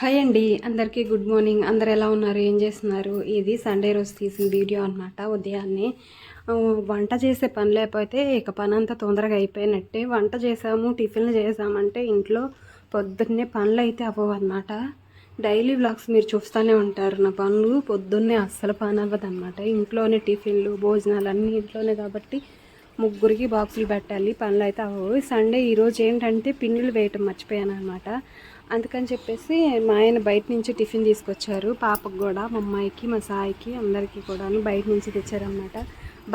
Hi అండి. అందరికీ good morning. అందరు ఎలా ఉన్నారు? ఏం చేస్తున్నారు? ఇది సండే రోజు తీసిన వీడియో అనమాట ఉదయాన్నే. వంట చేసే పని లేకపోతే ఇక పని అంతా తొందరగా అయిపోయినట్టే. వంట చేసాము టిఫిన్లు చేసామంటే ఇంట్లో పొద్దున్నే పనులు అయితే అవ్వవు అనమాట డైలీ వ్లాగ్స్ మీరు చూస్తూనే ఉంటారు. నా పనులు పొద్దున్నే అస్సలు పని అవ్వదు అనమాట ఇంట్లోనే టిఫిన్లు భోజనాలు అన్నీ ఇంట్లోనే కాబట్టి ముగ్గురికి బాక్సులు పెట్టాలి. పనులు అయితే అవ్వవు. సండే ఈరోజు ఏంటంటే పిండిలు వేయటం మర్చిపోయాను అనమాట అందుకని చెప్పేసి మా ఆయన బయట నుంచి టిఫిన్ తీసుకొచ్చారు. పాపకు కూడా మా అమ్మాయికి మా సాయికి అందరికీ కూడా బయట నుంచి తెచ్చారనమాట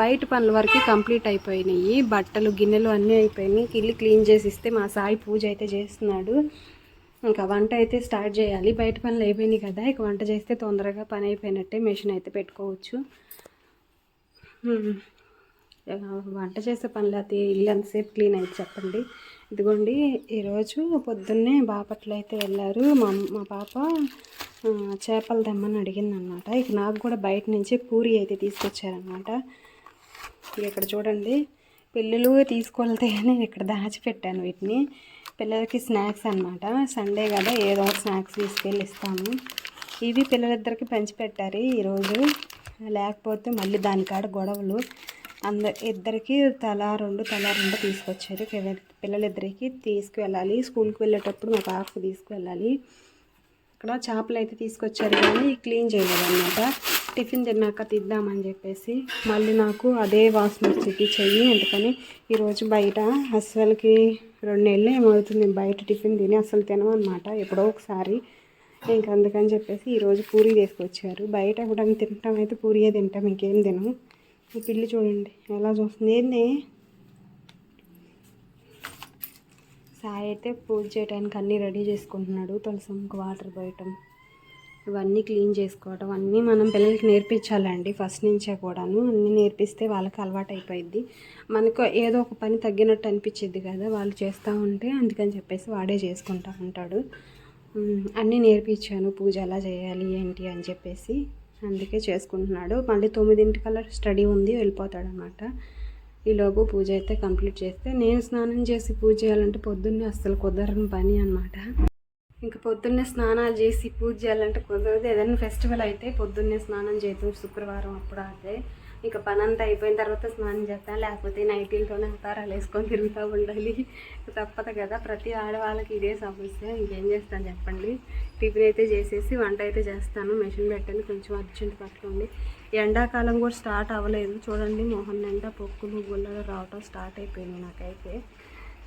బయట పనుల వరకు కంప్లీట్ అయిపోయినాయి. బట్టలు గిన్నెలు అన్నీ అయిపోయినాయి. ఇల్లు క్లీన్ చేసి ఇస్తే మా సాయి పూజ అయితే చేస్తున్నాడు. ఇంకా వంట అయితే స్టార్ట్ చేయాలి. బయట పనులు అయిపోయినాయి కదా ఇక వంట చేస్తే తొందరగా పని అయిపోయినట్టే మెషిన్ అయితే పెట్టుకోవచ్చు. వంట చేసే పనులు అయితే ఇల్లు ఎంతసేపు క్లీన్ అయితే చెప్పండి. ఇదిగోండి ఈరోజు పొద్దున్నే బాపట్ల అయితే వెళ్ళారు. మా మా పాప చేపలు తెమ్మని అడిగిందనమాట. ఇక నాకు కూడా బయట నుంచి పూరి అయితే తీసుకొచ్చారనమాట. ఇక్కడ చూడండి పిల్లలు తీసుకెళ్తే నేను ఇక్కడ దాచిపెట్టాను వీటిని. పిల్లలకి స్నాక్స్ అన్నమాట. సండే కదా ఏదో ఒక స్నాక్స్ తీసుకెళ్ళి ఇస్తాము. ఇవి పిల్లలిద్దరికి పంచిపెట్టారు ఈరోజు. లేకపోతే మళ్ళీ దానికాడ గొడవలు. అందరు ఇద్దరికి తల రెండు తల రెండు తీసుకొచ్చారు. పిల్లలిద్దరికి తీసుకువెళ్ళాలి. స్కూల్కి వెళ్ళేటప్పుడు మా పాపకు తీసుకువెళ్ళాలి. ఇక్కడ చేపలు అయితే తీసుకొచ్చారు కానీ క్లీన్ చేయలేదన్నమాట. టిఫిన్ తిన్నాక తిద్దామని చెప్పేసి మళ్ళీ నాకు అదే వాసన వచ్చేది చెయ్యి. అందుకని ఈరోజు బయట అస్సలకి రెండు నెలలు ఏమవుతుంది బయట టిఫిన్ తిని అసలు తినమన్నమాట ఎప్పుడో ఒకసారి. ఇంక అందుకని చెప్పేసి ఈరోజు పూరి తీసుకొచ్చారు. బయట కూడా తింటాం అయితే పూరియే తింటాం ఇంకేం తినం. ఈ పిల్లి చూడండి ఎలా చూస్తుంది? ఏంది సాయి అయితే పూజ చేయడానికి అన్నీ రెడీ చేసుకుంటున్నాడు తులసమ్మకి వాటర్ పోయటం ఇవన్నీ క్లీన్ చేసుకోవటం అన్నీ మనం పిల్లలకి నేర్పించాలండి ఫస్ట్ నుంచే కూడాను. అన్నీ నేర్పిస్తే వాళ్ళకి అలవాటు అయిపోయింది మనకు ఏదో ఒక పని తగ్గినట్టు అనిపించింది కదా వాళ్ళు చేస్తూ ఉంటే అందుకని చెప్పేసి వాడే చేసుకుంటా ఉంటాడు. అన్నీ నేర్పించాను పూజ ఎలా చేయాలి ఏంటి అని చెప్పేసి. అందుకే చేసుకుంటున్నాడు. మళ్ళీ తొమ్మిదింటికల్లా స్టడీ ఉంది వెళ్ళిపోతాడు అనమాట ఈలోపు పూజ అయితే కంప్లీట్ చేస్తే నేను స్నానం చేసి పూజ చేయాలంటే పొద్దున్నే అస్సలు కుదరని పని అనమాట ఇంకా పొద్దున్నే స్నానాలు చేసి పూజ చేయాలంటే కుదరదు. ఏదైనా ఫెస్టివల్ అయితే పొద్దున్నే స్నానం చేద్దాం శుక్రవారం అప్పుడు అయితే ఇంకా పని అంతా అయిపోయిన తర్వాత స్నానం చేస్తాను లేకపోతే నైటీలతోనే అవతారాలు వేసుకొని తిరుగుతూ ఉండాలి. తప్పదు కదా ప్రతి ఆడవాళ్ళకి ఇదే సమస్య. ఇంకేం చేస్తాను చెప్పండి? టిఫిన్ అయితే చేసేసి వంట అయితే చేస్తాను. మెషిన్ పెట్టండి కొంచెం అర్జెంట్ పట్టుకోండి. ఎండాకాలం కూడా స్టార్ట్ అవ్వలేదు. చూడండి మొహన్ నిండా పొక్కులు గుల్లలు రావటం స్టార్ట్ అయిపోయింది నాకైతే.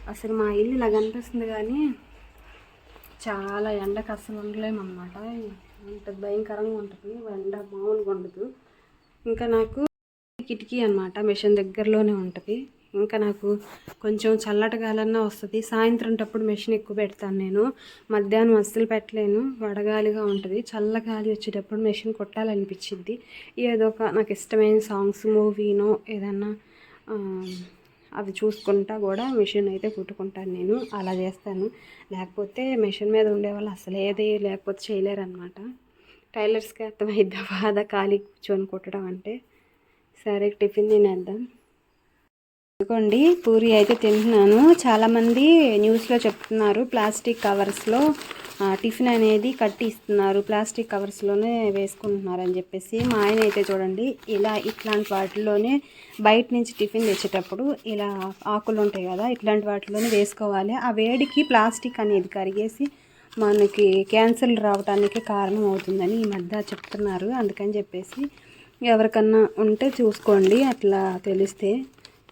అసలు మా ఇల్లు ఇలా కనిపిస్తుంది కానీ చాలా ఎండకు అసలు ఉండలేమన్నమాట. అంత భయంకరంగా ఉంటుంది ఎండ మామూలుగా ఉండదు. ఇంకా నాకు కిటికీ అనమాట మిషన్ దగ్గరలోనే ఉంటుంది. ఇంకా నాకు కొంచెం చల్లటి గాలన్నా వస్తుంది. సాయంత్రం టప్పుడు మెషిన్ ఎక్కువ పెడతాను నేను. మధ్యాహ్నం అస్సలు పెట్టలేను. వడగాలిగా ఉంటుంది. చల్లగాలి వచ్చేటప్పుడు మెషిన్ కొట్టాలనిపించింది ఏదో ఒక నాకు ఇష్టమైన సాంగ్స్ మూవీనో ఏదన్నా అవి చూసుకుంటా కూడా మిషన్ అయితే కుట్టుకుంటాను నేను. అలా చేస్తాను. లేకపోతే మిషన్ మీద ఉండే వాళ్ళు అసలు ఏది లేకపోతే చేయలేరు అనమాట టైలర్స్కి అర్థమైద్దా? బాధ ఖాళీ కూర్చొని కుట్టడం అంటే. సరే టిఫిన్ తినేద్దాం. ఇదిగోండి పూరి అయితే తింటున్నాను. చాలామంది న్యూస్లో చెప్తున్నారు ప్లాస్టిక్ కవర్స్లో టిఫిన్ అనేది కట్టి ఇస్తున్నారు ప్లాస్టిక్ కవర్స్లోనే వేసుకుంటున్నారు అని చెప్పేసి మా ఆయన అయితే చూడండి ఇలా ఇట్లాంటి వాటిలోనే బయట నుంచి టిఫిన్ తెచ్చేటప్పుడు ఇలా ఆకులు ఉంటాయి కదా ఇట్లాంటి వాటిలోనే వేసుకోవాలి. ఆ వేడికి ప్లాస్టిక్ అనేది కరిగేసి మనకి క్యాన్సర్ రావడానికి కారణం అవుతుందని ఈ మధ్య చెప్తున్నారు. అందుకని చెప్పేసి ఎవరికన్నా ఉంటే చూసుకోండి అట్లా తెలిస్తే.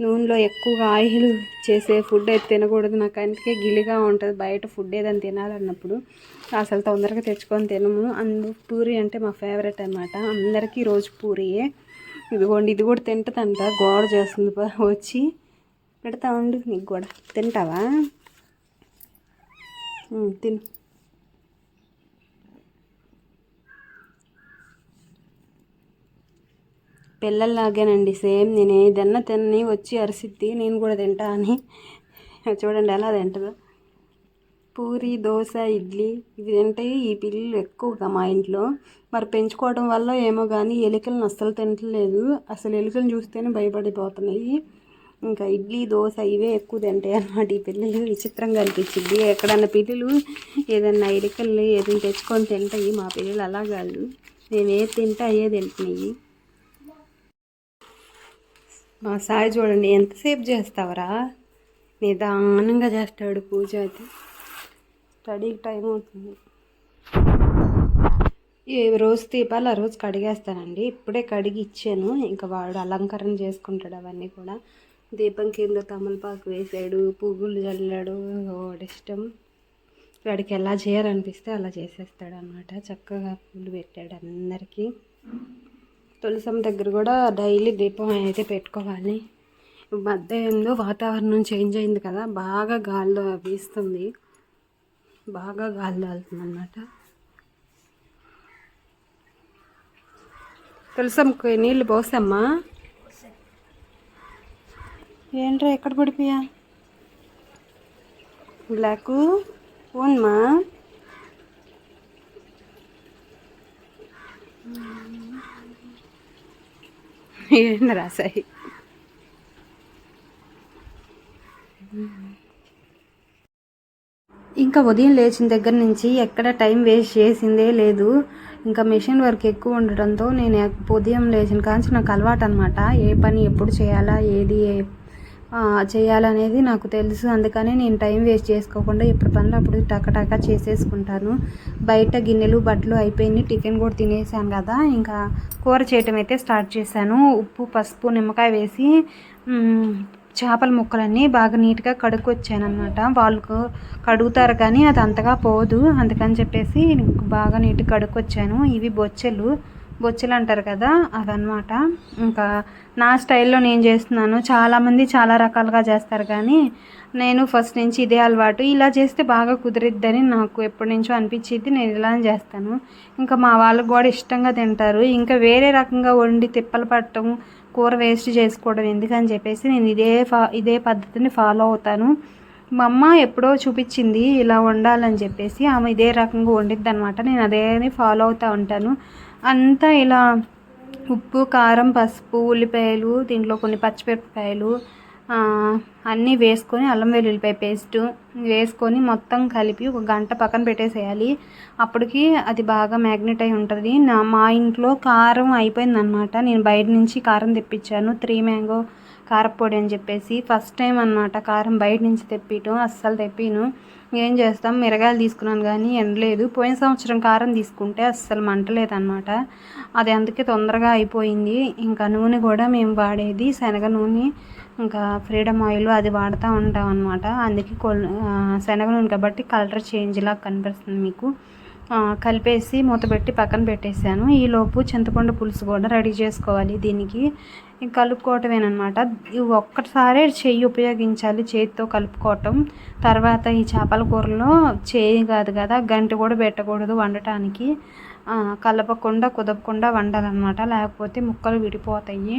నూనెలో ఎక్కువగా ఆయిల్ చేసే ఫుడ్ అయితే తినకూడదు. నాకు అందుకే గిలిగా ఉంటుంది. బయట ఫుడ్ ఏదైనా తినాలన్నప్పుడు అసలు తొందరగా తెచ్చుకొని తినము. అందు పూరి అంటే మా ఫేవరెట్ అనమాట అందరికీ రోజు పూరియే. ఇదిగోండి ఇది కూడా తింటుందంట. గోడ చేస్తుంది వచ్చి పెడతా ఉండు. నీకు కూడా. తింటావా? తిను. పిల్లల్లాగానండి సేమ్ నేను ఏదన్నా తిని వచ్చి అరిసిద్ది నేను కూడా తింటా అని. చూడండి ఎలా తింటుందో. పూరి దోశ ఇడ్లీ ఇవి తింటాయి ఈ పిల్లలు ఎక్కువగా మా ఇంట్లో. మరి పెంచుకోవడం వల్ల ఏమో కానీ ఎలుకలను అస్సలు తింటలేదు. అసలు ఎలుకలను చూస్తేనే భయపడిపోతున్నాయి. ఇంకా ఇడ్లీ దోశ ఇవే ఎక్కువ తింటాయి అన్నమాట ఈ పిల్లలు. విచిత్రంగా అనిపించింది. ఎక్కడన్నా పిల్లలు ఏదన్నా ఇరికల్ని ఏదైనా తెచ్చుకొని తింటాయి. మా పిల్లలు అలా కాదు. నేను ఏది తింటా అయ్యే తింటున్నాయి. మా సాయి చూడండి ఎంతసేపు చేస్తావరా? నిదానంగా చేస్తాడు పూజ అయితే. స్టడీకి టైం అవుతుంది. ఏ రోజు దీపాలు ఆ రోజు కడిగేస్తానండి. ఇప్పుడే కడిగి ఇచ్చాను. ఇంకా వాడు అలంకరణ చేసుకుంటాడు అవన్నీ కూడా. దీపం కింద తమలపాకు వేసాడు పువ్వులు చల్లాడు వాడిష్టం వాడికి ఎలా చేయాలనిపిస్తే అలా చేసేస్తాడు అనమాట చక్కగా పూలు పెట్టాడు అందరికీ. తులసం దగ్గర కూడా డైలీ దీపం అయితే పెట్టుకోవాలి. మధ్య ఏందో వాతావరణం చేంజ్ అయింది కదా బాగా గాలి వీస్తుంది. బాగా గాలి వెళ్తుంది అనమాట తులసంకి నీళ్ళు పోసమ్మా? ఏంట్రా ఎక్కడ పడిపోయా? బ్లాకు ఓన్మా ఏంటి రాసాయి ఇంకా ఉదయం లేచిన దగ్గర నుంచి ఎక్కడ టైం వేస్ట్ చేసిందే లేదు. ఇంకా మిషన్ వర్క్ ఎక్కువ ఉండటంతో నేను ఉదయం లేచిన కాంచి నాకు అలవాటు అనమాట ఏ పని ఎప్పుడు చేయాలా ఏది ఏ చేయాలనేది నాకు తెలుసు. అందుకని నేను టైం వేస్ట్ చేసుకోకుండా ఎప్పుడు పనులు అప్పుడు టకటక చేసేసుకుంటాను. బయట గిన్నెలు బట్టలు అయిపోయింది. టిఫిన్ కూడా తినేసాను కదా. ఇంకా కూర చేయటం అయితే స్టార్ట్ చేశాను. ఉప్పు పసుపు నిమ్మకాయ వేసి చేపల ముక్కలన్నీ బాగా నీట్గా కడుక్కొచ్చాను అనమాట వాళ్ళకు కడుగుతారు కానీ అది అంతగా పోదు. అందుకని చెప్పేసి బాగా నీట్గా కడుక్కొచ్చాను. ఇవి బొచ్చెలు. బొచ్చెలు అంటారు కదా అదనమాట ఇంకా నా స్టైల్లో నేను చేస్తున్నాను. చాలామంది చాలా రకాలుగా చేస్తారు కానీ నేను ఫస్ట్ నుంచి ఇదే అలవాటు. ఇలా చేస్తే బాగా కుదిరిద్దని నాకు ఎప్పటి నుంచో అనిపించింది నేను ఇలానే చేస్తాను. ఇంకా మా వాళ్ళకు కూడా ఇష్టంగా తింటారు. ఇంకా వేరే రకంగా వండి తిప్పలు పట్టడం కూర వేస్ట్ చేసుకోవడం ఎందుకని చెప్పేసి నేను ఇదే ఫా ఇదే పద్ధతిని ఫాలో అవుతాను. మా అమ్మ ఎప్పుడో చూపించింది ఇలా వండాలని చెప్పేసి. ఆమె ఇదే రకంగా వండిద్ది అనమాట నేను అదే ఫాలో అవుతూ ఉంటాను. అంతా ఇలా ఉప్పు కారం పసుపు ఉల్లిపాయలు దీంట్లో కొన్ని పచ్చిమిరపకాయలు అన్నీ వేసుకొని అల్లం వెల్లుల్లిపాయ పేస్ట్ వేసుకొని మొత్తం కలిపి ఒక గంట పక్కన పెట్టేసేయాలి. అప్పటికి అది బాగా మ్యాగ్నెట్ అయి ఉంటుంది. నా మా ఇంట్లో కారం అయిపోయిందనమాట నేను బయట నుంచి కారం తెప్పించాను. త్రీ మ్యాంగో కారపొడి అని చెప్పేసి ఫస్ట్ టైం అనమాట కారం బయట నుంచి తెప్పియటం అస్సలు తెప్పిను. ఏం చేస్తాం? మిరగాయలు తీసుకున్నాను కానీ ఎండలేదు. పోయిన సంవత్సరం కారం తీసుకుంటే అస్సలు మంటలేదు అనమాట అది అందుకే తొందరగా అయిపోయింది. ఇంకా నూనె కూడా మేము వాడేది శనగ నూనె ఇంకా ఫ్రీడమ్ ఆయిల్ అది వాడుతూ ఉంటాం అనమాట అందుకే కొల్ శనగ నూనె కాబట్టి కలర్ చేంజ్ లాగా కనిపిస్తుంది మీకు. కలిపేసి మూత పెట్టి పక్కన పెట్టేశాను. ఈలోపు చింతపండు పులుసు కూడా రెడీ చేసుకోవాలి దీనికి. కలుపుకోవటమేనమాట ఇవి ఒక్కసారే చెయ్యి ఉపయోగించాలి చేతితో కలుపుకోవటం. తర్వాత ఈ చేపల కూరలో చేయి కాదు కదా గంటి కూడా పెట్టకూడదు వండటానికి. కలపకుండా కుదపకుండా వండాలన్నమాట. లేకపోతే ముక్కలు విడిపోతాయి.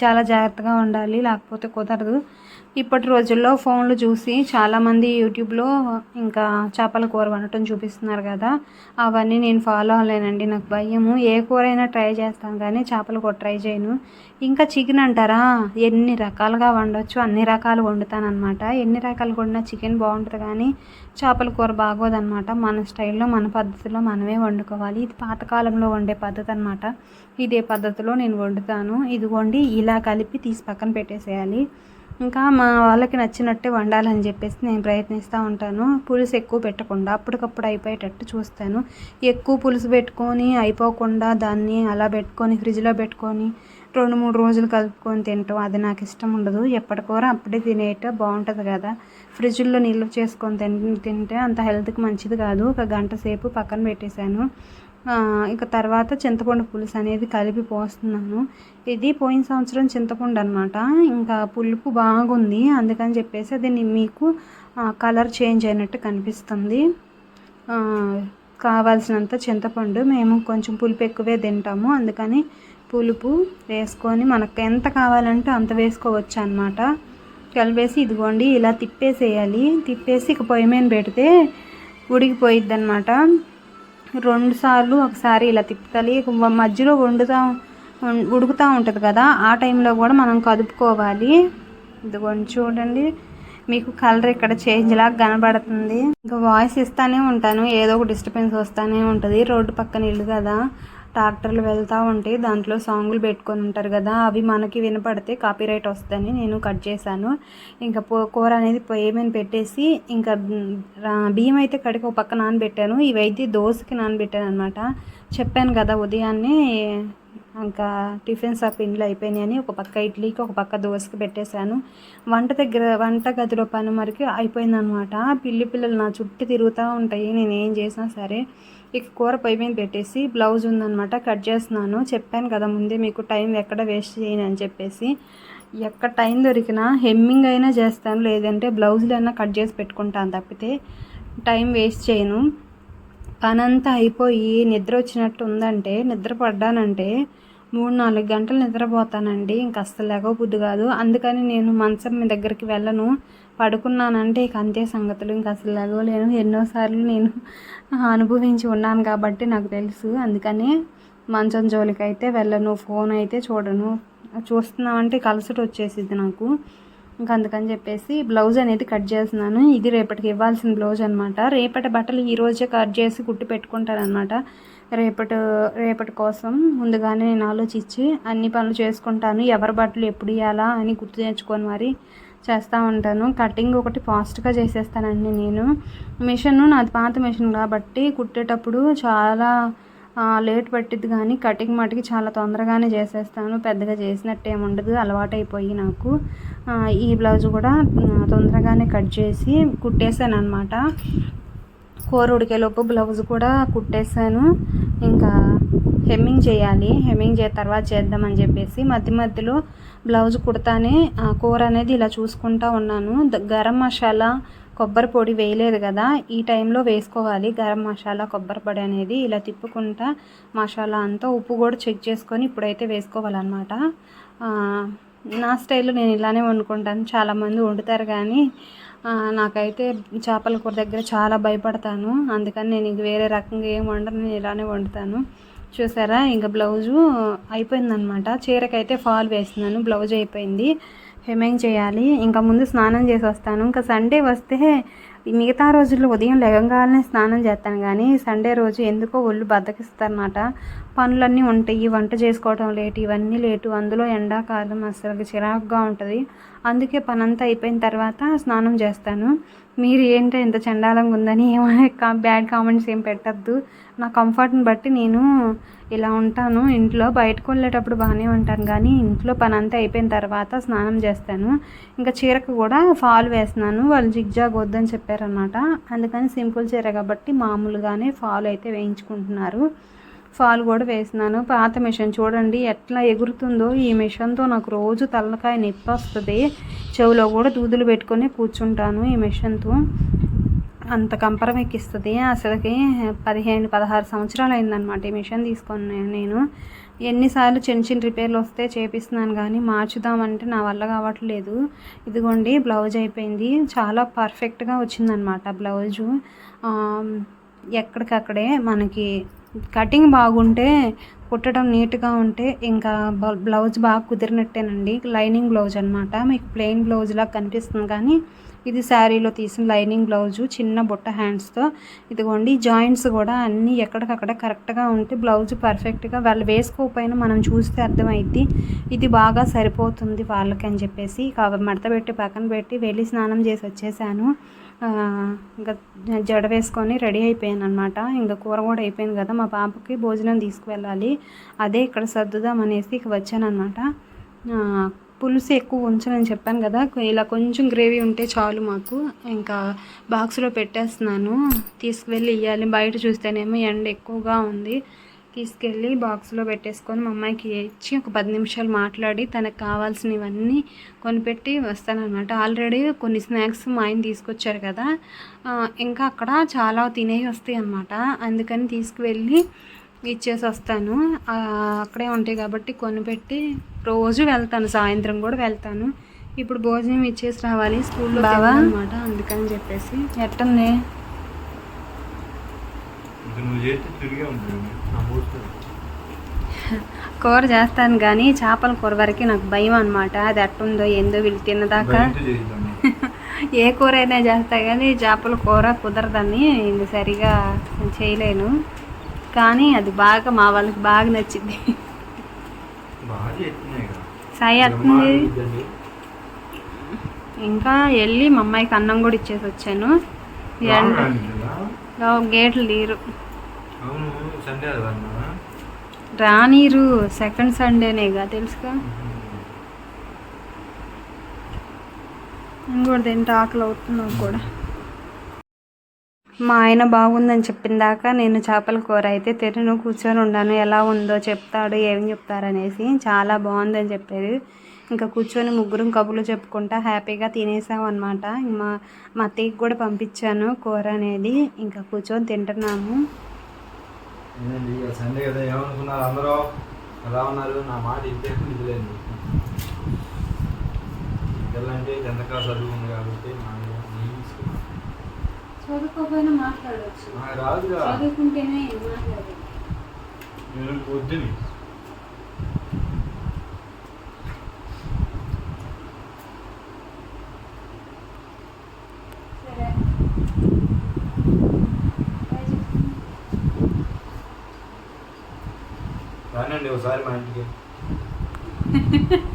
చాలా జాగ్రత్తగా ఉండాలి లేకపోతే కుదరదు. ఇప్పటి రోజుల్లో ఫోన్లు చూసి చాలామంది యూట్యూబ్లో ఇంకా చేపల కూర వండటం చూపిస్తున్నారు కదా. అవన్నీ నేను ఫాలో అవ్వలేనండి. నాకు భయము. ఏ కూర అయినా ట్రై చేస్తాను కానీ చేపల కూర ట్రై చేయను. ఇంకా చికెన్ అంటారా? ఎన్ని రకాలుగా వండొచ్చు? అన్ని రకాలు వండుతానమాట ఎన్ని రకాలు వండినా చికెన్ బాగుంటుంది కానీ చేపల కూర బాగోదన్నమాట. మన స్టైల్లో మన పద్ధతిలో మనమే వండుకోవాలి. ఇది పాతకాలంలో వండే పద్ధతి అనమాట ఇదే పద్ధతిలో నేను వండుతాను. ఇది వండి ఇలా కలిపి తీసి పక్కన పెట్టేసేయాలి. ఇంకా మా వాళ్ళకి నచ్చినట్టే వండాలని చెప్పేసి నేను ప్రయత్నిస్తూ ఉంటాను. పులుసు ఎక్కువ పెట్టకుండా అప్పటికప్పుడు అయిపోయేటట్టు చూస్తాను. ఎక్కువ పులుసు పెట్టుకొని అయిపోకుండా దాన్ని అలా పెట్టుకొని ఫ్రిడ్జ్లో పెట్టుకొని రెండు మూడు రోజులు కలుపుకొని తింటాం అది నాకు ఇష్టం ఉండదు. ఎప్పటికూర అప్పుడే తినేట బాగుంటుంది కదా. ఫ్రిడ్జ్లో నిల్వ చేసుకొని తిన్ తింటే అంత హెల్త్కి మంచిది కాదు. ఒక గంట సేపు పక్కన పెట్టేశాను. ఇక తర్వాత చింతపండు పులుసు అనేది కలిపి పోస్తున్నాను. ఇది పోయిన సంవత్సరం చింతపండు అనమాట ఇంకా పులుపు బాగుంది అందుకని చెప్పేసి అది మీకు కలర్ చేంజ్ అయినట్టు కనిపిస్తుంది. కావాల్సినంత చింతపండు మేము కొంచెం పులుపు ఎక్కువే తింటాము అందుకని పులుపు వేసుకొని మనకు ఎంత కావాలంటే అంత వేసుకోవచ్చు అనమాట కలిపేసి ఇదిగోండి ఇలా తిప్పేసేయాలి. తిప్పేసి ఇక పొయ్యి మీద పెడితే ఉడికిపోయిద్ది అనమాట రెండు సార్లు ఒకసారి ఇలా తిప్పుతాలి మధ్యలో వండుతా ఉడుకుతూ ఉంటుంది కదా ఆ టైంలో కూడా మనం కదుపుకోవాలి. ఇదిగోండి చూడండి మీకు కలర్ ఇక్కడ చేంజ్ లాగా కనబడుతుంది. ఇంకా వాయిస్ ఇస్తానే ఉంటాను ఏదో ఒక డిస్టర్బెన్స్ వస్తానే ఉంటుంది. రోడ్డు పక్కన ఇల్లు కదా ట్రాక్టర్లు వెళ్తూ ఉంటాయి దాంట్లో సాంగులు పెట్టుకొని ఉంటారు కదా అవి మనకి వినపడితే కాపీరైట్ వస్తుందని నేను కట్ చేశాను. ఇంకా పో కూర అనేది పొయ్యి పెట్టేసి ఇంకా బియ్యం అయితే కడిగి ఒక పక్క నానబెట్టాను. ఇవైతే దోశకి నానబెట్టాను అనమాట చెప్పాను కదా ఉదయాన్నే ఇంకా టిఫిన్స్ ఆ పిండిలు అయిపోయినాయని ఒక పక్క ఇడ్లీకి ఒక పక్క దోశకి పెట్టేశాను. వంట దగ్గర వంట గదిలో పని మరికి అయిపోయిందనమాట పిల్లి పిల్లలు నా చుట్టూ తిరుగుతూ ఉంటాయి నేను ఏం చేసినా సరే. ఇక కూర పొయ్యి మీద పెట్టేసి బ్లౌజ్ ఉందనమాట కట్ చేస్తున్నాను. చెప్పాను కదా ముందే మీకు టైం ఎక్కడ వేస్ట్ చేయను అని చెప్పేసి. ఎక్కడ టైం దొరికినా హెమ్మింగ్ అయినా చేస్తాను లేదంటే బ్లౌజులు అయినా కట్ చేసి పెట్టుకుంటాను తప్పితే టైం వేస్ట్ చేయను. పనంతా అయిపోయి నిద్ర వచ్చినట్టు ఉందంటే నిద్ర పడ్డానంటే మూడు నాలుగు గంటలు నిద్రపోతానండి. ఇంక అస్సలు లేకపోద్దు కాదు. అందుకని నేను మంచం మీ దగ్గరికి వెళ్ళను. పడుకున్నానంటే ఇక అంతే సంగతులు. ఇంక అసలు లెగవలేను ఎన్నోసార్లు నేను అనుభవించి ఉన్నాను కాబట్టి నాకు తెలుసు. అందుకని మంచం జోలికి అయితే వెళ్ళను ఫోన్ అయితే చూడను. చూస్తున్నామంటే కలసట వచ్చేసింది నాకు. ఇంకా అందుకని చెప్పేసి బ్లౌజ్ అనేది కట్ చేస్తున్నాను. ఇది రేపటికి ఇవ్వాల్సిన బ్లౌజ్ అనమాట రేపటి బట్టలు ఈరోజే కట్ చేసి కుట్టి పెట్టుకుంటానమాట రేపటి రేపటి కోసం ముందుగానే నేను ఆలోచించి అన్ని పనులు చేసుకుంటాను. ఎవరి బట్టలు ఎప్పుడు ఇవ్వాలా అని గుర్తు తెచ్చుకొని మరి చేస్తూ ఉంటాను. కటింగ్ ఒకటి ఫాస్ట్గా చేసేస్తానండి నేను. మిషన్ నాది పాత మిషన్ కాబట్టి కుట్టేటప్పుడు చాలా లేట్ పట్టిద్ది కానీ కటింగ్ మటుకి చాలా తొందరగానే చేసేస్తాను. పెద్దగా చేసినట్టు ఏముండదు అలవాటైపోయి నాకు. ఈ బ్లౌజ్ కూడా తొందరగానే కట్ చేసి కుట్టేసాను అనమాట కూర ఉడికేలోపు బ్లౌజ్ కూడా కుట్టేశాను ఇంకా హెమ్మింగ్ చేయాలి. హెమ్మింగ్ చే తర్వాత చేద్దామని చెప్పేసి మధ్య మధ్యలో బ్లౌజ్ కుడతానే కూర అనేది ఇలా చూసుకుంటా ఉన్నాను. గరం మసాలా కొబ్బరి పొడి వేయలేదు కదా ఈ టైంలో వేసుకోవాలి. గరం మసాలా కొబ్బరి పొడి అనేది ఇలా తిప్పుకుంటా మసాలా అంతా ఉప్పు కూడా చెక్ చేసుకొని ఇప్పుడైతే వేసుకోవాలన్నమాట. నా స్టైల్లో నేను ఇలానే వండుకుంటాను. చాలామంది వండుతారు కానీ నాకైతే చేపల కూర దగ్గర చాలా భయపడతాను. అందుకని నేను ఇంక వేరే రకంగా ఏం వండను నేను ఇలానే వండుతాను. చూసారా? ఇంకా బ్లౌజు అయిపోయిందనమాట చీరకైతే ఫాల్ వేస్తున్నాను. బ్లౌజ్ అయిపోయింది. హెమ్మింగ్ చేయాలి? ఇంకా ముందు స్నానం చేసి వస్తాను. ఇంకా సండే వస్తే మిగతా రోజుల్లో ఉదయం లెగంగానే స్నానం చేస్తాను కానీ సండే రోజు ఎందుకో ఒళ్ళు బద్దకిస్తారన్నమాట పనులన్నీ ఉంటాయి. వంట చేసుకోవడం లేటు ఇవన్నీ లేటు. అందులో ఎండాకాలం అసలు చిరాకుగా ఉంటుంది. అందుకే పని అంతా అయిపోయిన తర్వాత స్నానం చేస్తాను. మీరు ఏంటో ఇంత చండాలంగా ఉందని ఏమైనా బ్యాడ్ కామెంట్స్ ఏం పెట్టద్దు. నా కంఫర్ట్ని బట్టి నేను ఇలా ఉంటాను. ఇంట్లో బయటకు వెళ్ళేటప్పుడు బాగానే ఉంటాను. కానీ ఇంట్లో పని అంతా అయిపోయిన తర్వాత స్నానం చేస్తాను. ఇంకా చీరకు కూడా ఫాల్ వేస్తున్నాను. వాళ్ళు జిగ్జాగ్ వద్దని చెప్పారనమాట అందుకని సింపుల్ చీర కాబట్టి మామూలుగానే ఫాల్ అయితే వేయించుకుంటున్నారు. ఫాల్ కూడా వేసినాను పాత మిషన్ చూడండి ఎట్లా ఎగురుతుందో. ఈ మిషన్తో నాకు రోజు తలకాయ నొప్పి వస్తుంది. చెవిలో కూడా దూదులు పెట్టుకొని కూర్చుంటాను ఈ మిషన్తో. అంత కంపరం ఎక్కిస్తుంది. అసలుకి పదిహేను పదహారు సంవత్సరాలు అయిందనమాట ఈ మిషన్ తీసుకొని నేను. ఎన్నిసార్లు చిన్న చిన్న రిపేర్లు వస్తే చేపిస్తున్నాను కానీ మార్చుదామంటే నా వల్ల కావట్లేదు. ఇదిగోండి బ్లౌజ్ అయిపోయింది. చాలా పర్ఫెక్ట్గా వచ్చిందనమాట బ్లౌజు. ఎక్కడికక్కడే మనకి కటింగ్ బాగుంటే కుట్టడం నీట్గా ఉంటే ఇంకా బ్లౌజ్ బాగా కుదిరినట్టేనండి. లైనింగ్ బ్లౌజ్ అనమాట మీకు ప్లెయిన్ బ్లౌజ్ లాగా కనిపిస్తుంది కానీ ఇది శారీలో తీసిన లైనింగ్ బ్లౌజు చిన్న బుట్ట హ్యాండ్స్తో. ఇదిగోండి జాయింట్స్ కూడా అన్నీ ఎక్కడికక్కడ కరెక్ట్గా ఉంటే బ్లౌజ్ పర్ఫెక్ట్గా వాళ్ళు వేసుకోకపోయినా మనం చూస్తే అర్థమైద్ది. ఇది బాగా సరిపోతుంది వాళ్ళకి అని చెప్పేసి మడత పెట్టి పక్కన పెట్టి వెళ్ళి స్నానం చేసి వచ్చేసాను. ఇంకా జడ వేసుకొని రెడీ అయిపోయాను అనమాట ఇంకా కూర కూడా అయిపోయింది కదా మా పాపకి భోజనం తీసుకువెళ్ళాలి. అదే ఇక్కడ సర్దుదాం అనేసి ఇక వచ్చాను అనమాట పులుసు ఎక్కువ ఉంచనని చెప్పాను కదా ఇలా కొంచెం గ్రేవీ ఉంటే చాలు మాకు. ఇంకా బాక్స్లో పెట్టేస్తున్నాను. తీసుకువెళ్ళి ఇవ్వాలి బయట చూస్తేనేమో ఎండ ఎక్కువగా ఉంది. తీసుకెళ్ళి బాక్స్లో పెట్టేసుకొని మా అమ్మాయికి ఇచ్చి ఒక పది నిమిషాలు మాట్లాడి తనకు కావాల్సినవన్నీ కొనిపెట్టి వస్తానన్నమాట. ఆల్రెడీ కొన్ని స్నాక్స్ మా ఆయన తీసుకొచ్చారు కదా ఇంకా అక్కడ చాలా తినేవి వస్తాయి అన్నమాట అందుకని తీసుకువెళ్ళి ఇచ్చేసి వస్తాను అక్కడే ఉంటాయి కాబట్టి కొనిపెట్టి రోజు వెళ్తాను. సాయంత్రం కూడా వెళ్తాను. ఇప్పుడు భోజనం ఇచ్చేసి రావాలి. స్కూల్లో బావా? అనమాట అందుకని చెప్పేసి. ఎట్టుంది? కూర చేస్తాను కానీ చేపల కూర వరకు నాకు భయం అనమాట అది ఎట్టుందో ఏందో వీళ్ళు తిన్నదాకా. ఏ కూర అయినా చేస్తా కానీ చేపల కూర కుదరదని ఇంక సరిగా చేయలేను. కానీ అది బాగా మా వాళ్ళకి బాగా నచ్చింది. సాయి అత్తుంది. ఇంకా వెళ్ళి మా అమ్మాయికి అన్నం కూడా ఇచ్చేసి వచ్చాను? గేట్లు అన్న? రానీరు సెకండ్ సండేనేగా తెలుసుగా. కూడా తింటే ఆకలి అవుతుంది నాకు కూడా. మా ఆయన బాగుందని చెప్పిన దాకా నేను చేపల కూర అయితే తిరిగి కూర్చొని ఉన్నాను. ఎలా ఉందో చెప్తాడు ఏం చెప్తారనేసి చాలా బాగుందని చెప్పారు. ఇంకా కూర్చొని ముగ్గురం కబుర్లు చెప్పుకుంటా హ్యాపీగా తినేసాం అనమాట మా మా అత్తయ్యకి కూడా పంపించాను కూర అనేది. ఇంకా కూర్చొని తింటున్నాము. సండే కదా ఏమనుకున్నారు అందరూ? ఎలా ఉన్నారు? నా మాట ఇంతే పిల్లలంటే కాబట్టి చదువుకోకపోయినా మాట్లాడవచ్చు చదువుకుంటేనే మాట్లాడాలి నేను వద్దుని రానండి ఒకసారి మా ఇంటికి.